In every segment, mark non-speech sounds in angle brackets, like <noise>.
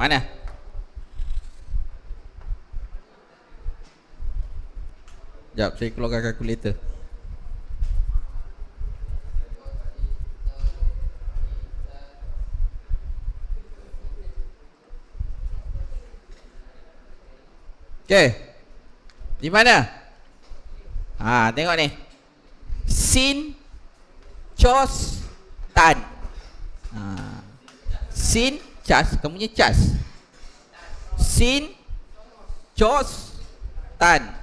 Mana? Sekejap, saya keluarkan kalkulator. Okey. Di mana? Ha, tengok ni. Sin Chos Tan. Ha. Sin Chas, kamu punya Chas. Sin Chos Tan.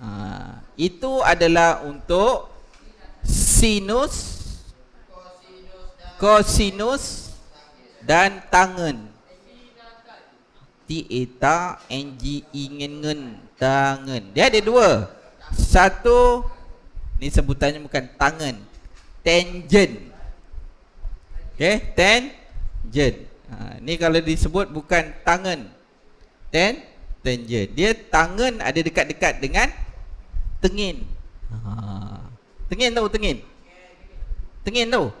Ha, itu adalah untuk sinus kosinus dan tangen. T eta N G I ngen. Dia ada dua. Satu ni sebutannya bukan tangen. Tangent. Okey, tangent. Ha, ni kalau disebut bukan tangen. Ten tangent. Dia tangen ada dekat-dekat dengan tengin. Ha. Tengin tahu tengin? Tengin tahu?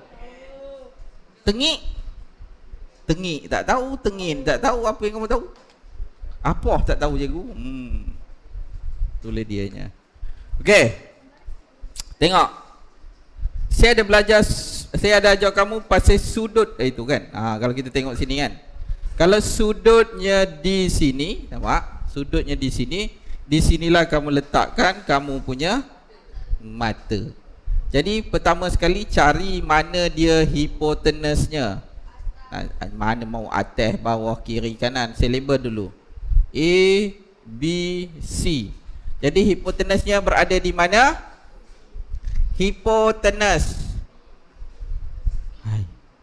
Tengik Tengik tak tahu, tengin tak tahu apa yang kamu tahu. Apa tak tahu cikgu? Hmm. Itulah dianya. Okey. Tengok. Saya ada belajar saya ada ajar kamu pasal sudut eh, itu kan. Ha, kalau kita tengok sini kan. Kalau sudutnya di sini, nampak? Sudutnya di sini, di sinilah kamu letakkan kamu punya mata. Jadi pertama sekali cari mana dia hipotenusnya. Ha, mana mau atas, bawah, kiri, kanan Saya label dulu A, B, C Jadi hipotenusnya berada di mana? Hipotenus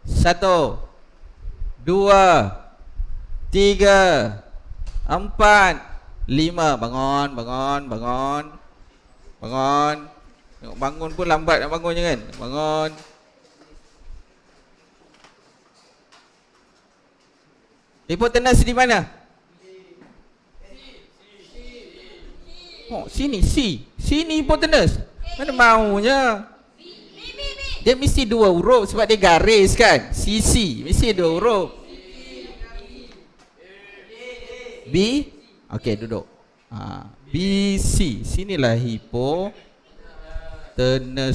Satu. Dua. Tiga. Empat. Lima. Bangun, bangun, bangun. Bangun. Bangun pun lambat nak bangunnya kan? Bangun. Hipotenus di mana? Oh, sini. C. Sini hipotenus. Mana maunya? Dia mesti dua huruf sebab dia garis kan? CC mesti dua huruf. B. Okey, duduk. Ha, BC. Sinilah hipotenus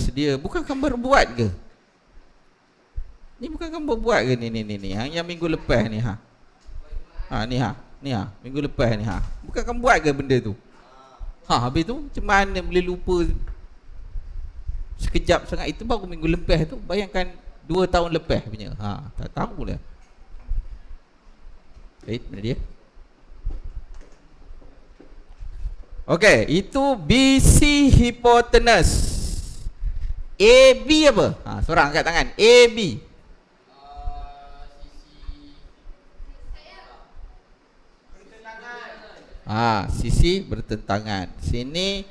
dia. Bukan gambar buat ke? Ni bukan gambar buat ke ni ni ni ni? Yang minggu lepas ni ha. Ha ni ha. Ni ha. Minggu lepas ni ha. Bukan kamu buat ke benda tu? Ha habis tu macam mana boleh lupa Sekejap sangat itu baru minggu lepas tu Bayangkan dua tahun lepas punya ha, Tak tahu lah Baik, mana dia? Okey, itu BC hypotenuse AB apa? Ha, seorang angkat tangan AB Ah, sisi bertentangan. Sini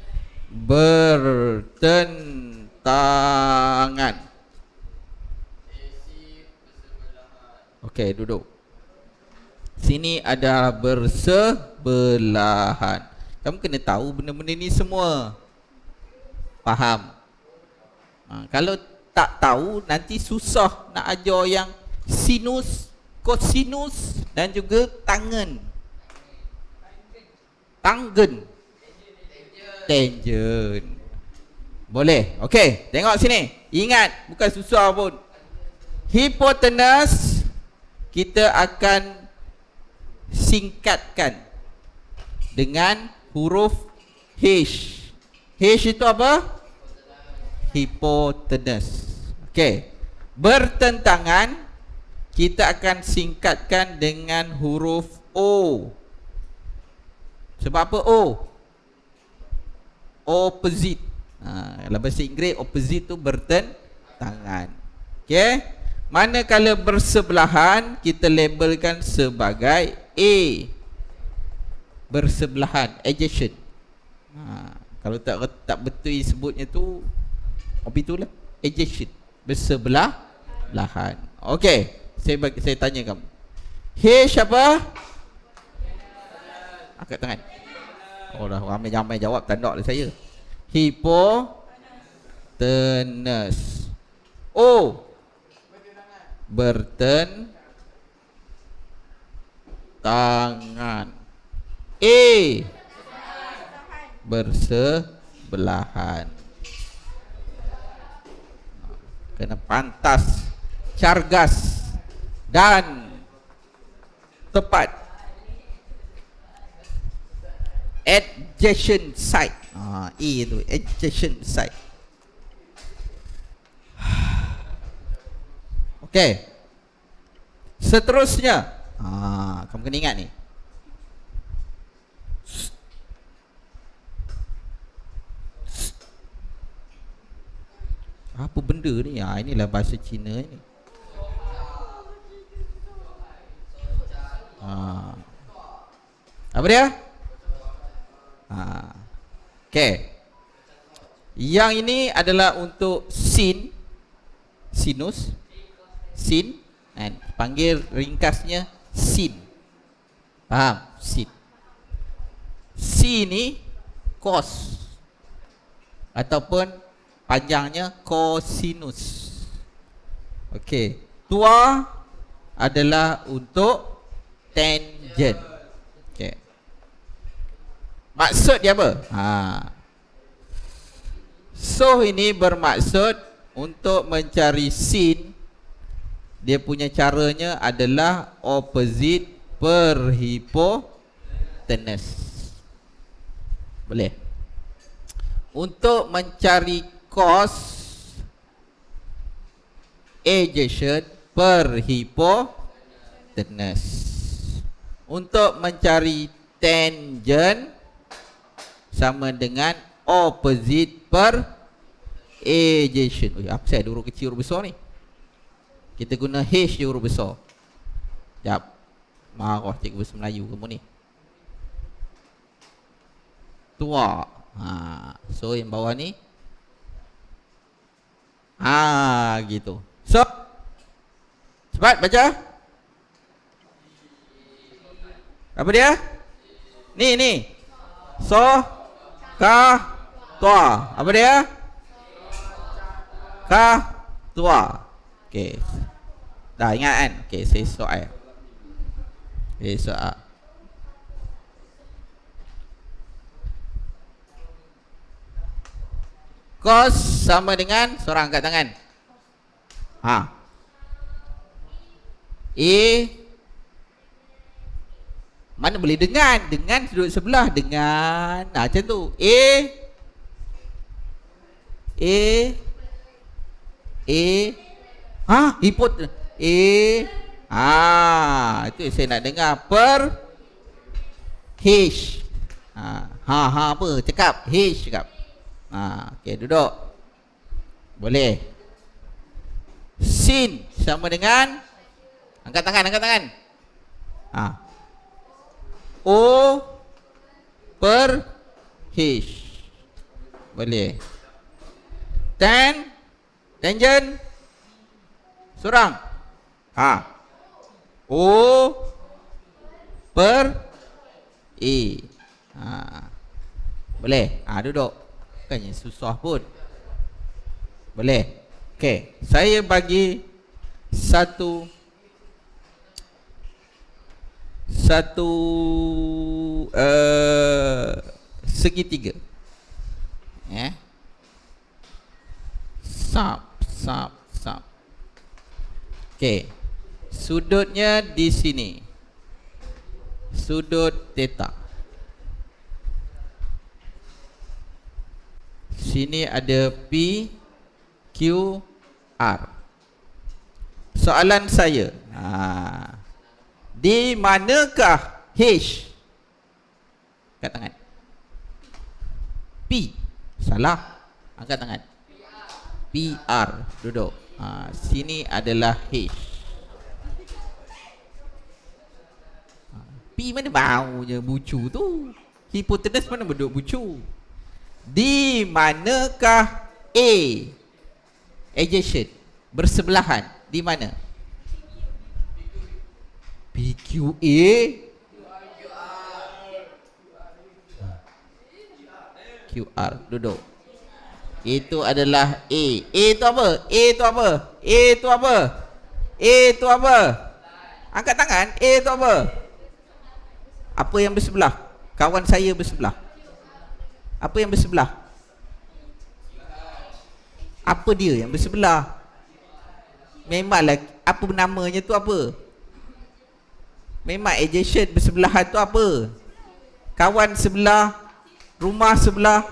bertentangan. Okey, duduk. Sini ada bersebelahan. Kamu kena tahu benda-benda ni semua. Faham? Ha, kalau tak tahu nanti susah nak ajar yang sinus, kosinus dan juga tangan. Tanggen Tangent. Boleh? Okey Tengok sini. Ingat Bukan susah pun. Hypotenuse Kita akan Singkatkan Dengan Huruf H. H itu apa? Hypotenuse Okey Bertentangan Kita akan singkatkan dengan huruf O. Sebab apa O? Opposite. Ha, dalam bahasa Inggeris opposite tu bertentangan. Okey. Manakala bersebelahan kita labelkan sebagai A. Bersebelahan adjacent. Ha, kalau tak tak betul sebutnya tu apa itulah adjacent. Bersebelah belahan. Okey. Saya bagi saya tanya kamu. H apa? Angkat tangan. Dah ramai-ramai jawab tanda oleh saya. Hipotenus. O. Berten tangan. A bersebelahan. Kena pantas, cargas dan tepat. Adjacent side. Ah, E tu, adjacent side. <sighs> Okey. Seterusnya. Ha, kamu kena ingat ni. Apa benda ni? Ha, inilah bahasa Cina ni. Ha. Apa dia? Okey. Yang ini adalah untuk sin sinus sin and panggil ringkasnya sin. Faham? Sin. C ni cos ataupun panjangnya cosinus. Okey. Tua adalah untuk tangent. Maksud dia apa? Ha. So ini bermaksud untuk mencari sin dia punya caranya adalah opposite per hypotenuse. Boleh. Untuk mencari cos adjacent per hypotenuse. Untuk mencari tangent sama dengan opposite per adjacent. Oh, apa saya huruf kecil huruf besar ni? Kita guna H je huruf besar. Jap. Marah cikgu bahasa Melayu kamu ni. Tua. Ha, so yang bawah ni Ha gitu. So Cepat baca. Apa dia? Ni ni. So ka tua. Apa dia? Ka tua. Okey. Dah ingat kan? Okey, saya soal. Okey, soal. Cos sama dengan seorang angkat tangan. Ha. A mana boleh dengan? Dengan duduk sebelah dengan. Ha, macam tu. A. A. A. Ha? Hipot A. Ha itu saya nak dengar. Per H. Ha ha, ha apa? Cakap. H cakap. Ha, okey duduk. Boleh. Sin sama dengan? Angkat tangan, angkat tangan. Ha. O per H. Boleh. Tan tangent seorang. Ha. O per E. Ha. Boleh. Ha duduk. Bukannya susah pun Boleh Okey Saya bagi Satu Satu uh, Segitiga Eh Sap Sap Sap Okey Sudutnya di sini Sudut theta Sini ada P Q R. Soalan saya. Ha. Di manakah H? Angkat tangan. P. Salah. Angkat tangan. P R. Duduk. Ha. Sini adalah H. Ha. P mana baunya bucu tu? Hipotenus mana berduk bucu? Di manakah A Adjacent Bersebelahan Di mana PQA QR Duduk Itu adalah A A tu apa? A tu apa? A tu apa? A tu apa? Angkat tangan A tu apa? Apa yang bersebelah? Kawan saya bersebelah. Apa yang bersebelah? Apa dia yang bersebelah? Memanglah apa namanya tu apa? Memang adjacent bersebelahan tu apa? Kawan sebelah, rumah sebelah,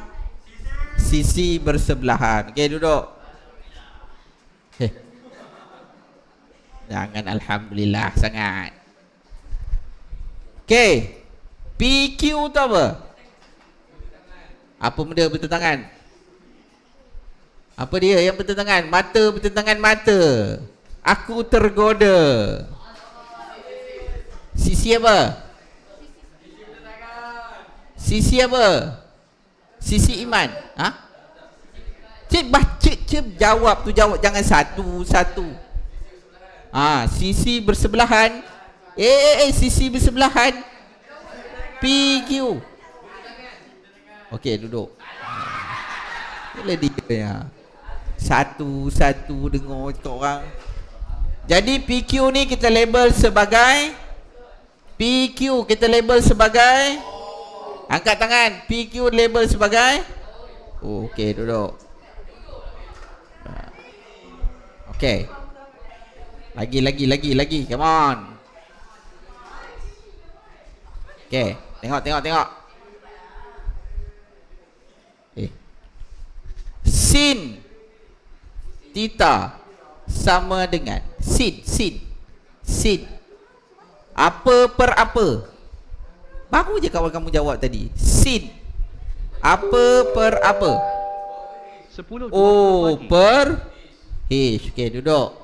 sisi bersebelahan. Okey, duduk. Eh. Jangan alhamdulillah sangat. Okey. PQ tu apa? Apa benda bertentangan? Apa dia yang bertentangan? Mata bertentangan mata. Aku tergoda. Sisi apa? Sisi apa? Sisi iman. Ha? Cik baca cik jawab tu jawab jangan satu-satu. Ah, ha, sisi bersebelahan. Eh, eh, eh, sisi bersebelahan. PQ. Okey, duduk. Boleh dia ya. Satu-satu dengar cakap orang. Jadi PQ ni kita label sebagai PQ kita label sebagai? Angkat tangan. PQ label sebagai? Oh, Okey duduk. Okey. Lagi lagi lagi lagi. Come on. Okey Tengok tengok tengok. Eh. Sin. Tita Sama dengan. Sin Sin. Sin Apa per apa Baru je kawan kamu jawab tadi. Sin. Apa per apa? 10 O per H. Okey, duduk.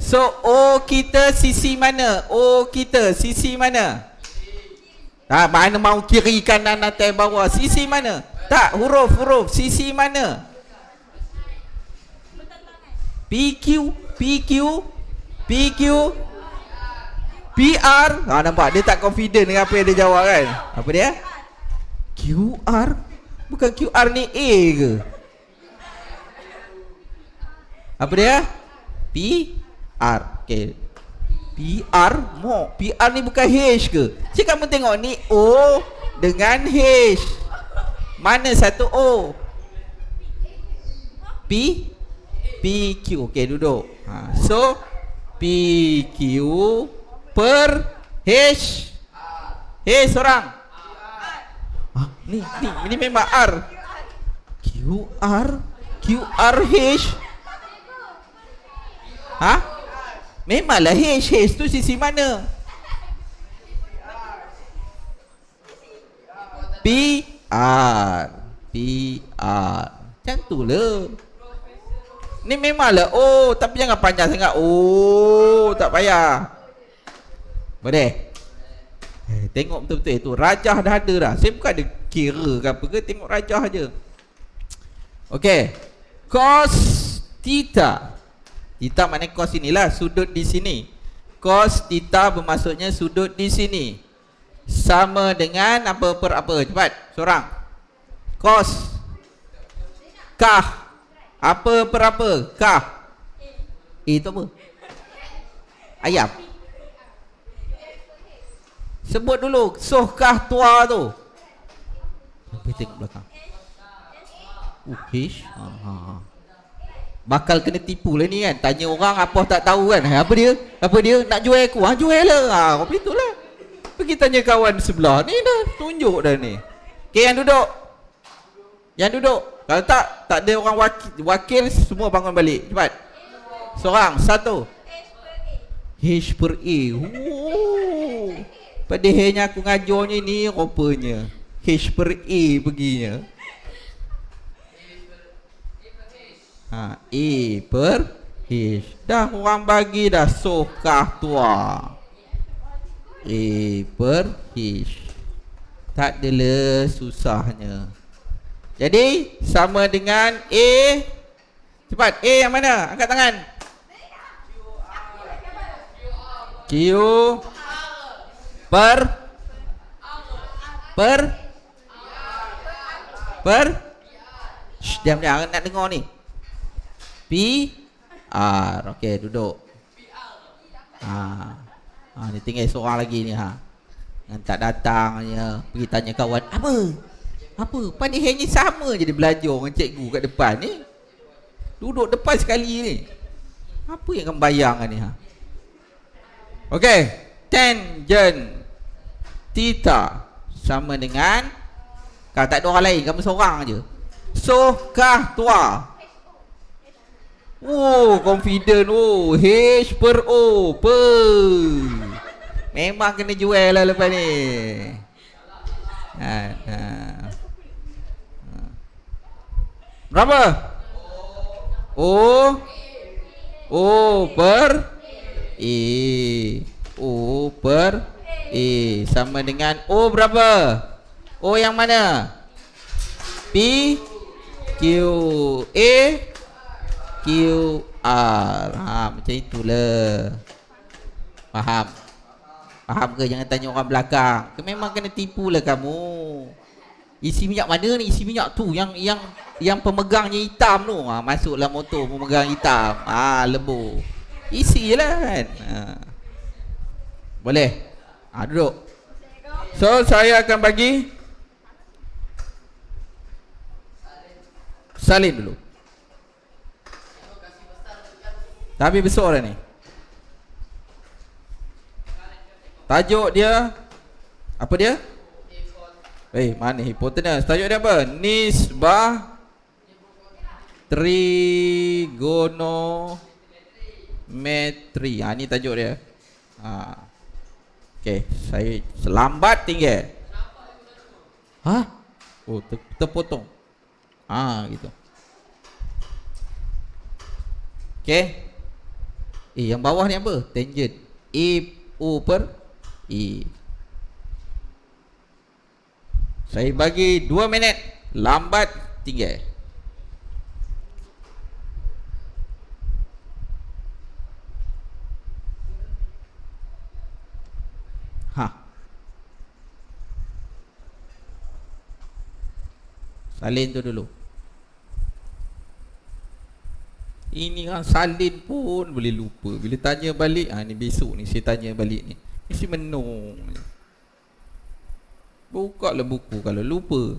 So O kita sisi mana? O kita sisi mana? Tak mana mau kiri kanan atas bawah? Sisi mana? Tak huruf huruf sisi mana? PQ PQ PQ PR ha, Nampak? Dia tak confident dengan apa yang dia jawab kan? Apa dia? QR Bukan QR ni A ke? Apa dia? PR Okay. PR Mo PR ni bukan H ke? Cik kamu tengok ni O Dengan H. Mana satu O? P? PQ Okay duduk. Ha. So PQ per H. H seorang. Ah, ni, ni, ni memang R. QR QR H? Ha? Memanglah H H tu sisi mana? P R. P R. Macam tu lah Ni memanglah Oh tapi jangan panjang sangat. Oh tak payah boleh? Eh, tengok betul-betul itu rajah dah ada dah. Saya bukan ada kira ke apa ke, tengok rajah aja. Okey. Cos theta. Theta maknanya cos inilah sudut di sini. Cos theta bermaksudnya sudut di sini. Sama dengan apa per apa? Cepat, seorang. Cos kah apa per apa? Kah. Eh, itu apa? Ayam. Sebut dulu Sohkah tua tu. Pergi tengok belakang? Uh, H? Ha, ha, ha. Bakal kena tipu lah ni kan. Tanya orang apa tak tahu kan? Apa dia? Apa dia? Nak jual aku? Ha, jual lah. Ha, Apa itu lah. Pergi tanya kawan sebelah. Ni dah tunjuk dah ni. Okay yang duduk. Yang duduk. Kalau tak Tak ada orang wakil, wakil Semua bangun balik. Cepat. Seorang Satu. H per A. Oh Padahalnya aku ngajarnya ni rupanya. H per A perginya. Ha, A per H. Dah orang bagi dah sokah tua. A per H. Tak adalah susahnya. Jadi sama dengan A. Cepat A yang mana? Angkat tangan. Q per? Per? Per? Shh, diam diam nak dengar ni. P? R. Okey duduk. Ha. Ha ni tinggal seorang lagi ni ha. Yang tak datang je Pergi tanya kawan Apa? Apa? Pandai hanya sama je dia belajar dengan cikgu kat depan ni. Duduk depan sekali ni. Apa yang kamu bayangkan ni ha? Okey Tangent Theta Sama dengan Kalau tak ada orang lain Kamu seorang je. So kah tua? Oh confident. Oh H per O per Memang kena jual lah lepas ni. Ha, ha. Berapa? O O per A. O per A Sama dengan O berapa? O yang mana? P Q A Q R ha, Macam itulah Faham? Faham ke? Jangan tanya orang belakang ke Memang kena tipu lah kamu Isi minyak mana ni? Isi minyak tu Yang yang yang pemegangnya hitam tu ha, Masuklah motor pemegang hitam ha, Lebu Isi je lah kan ha. Boleh? Ha, duduk So saya akan bagi Salin dulu Tapi besar dah ni Tajuk dia Apa dia? Eh mana hipotenus Tajuk dia apa? Nisbah Trigonometri Ha ni tajuk dia ha. Okay Saya Selambat tinggi Ha? Oh ter terpotong. Ha gitu. Okay Eh yang bawah ni apa? Tangent. A O per E. Saya bagi 2 minit. Lambat tinggi Ha. Salin tu dulu. Ini kan salin pun boleh lupa. Bila tanya balik ha, ni besok ni saya tanya balik ni. Mesti menung Buka lah buku kalau lupa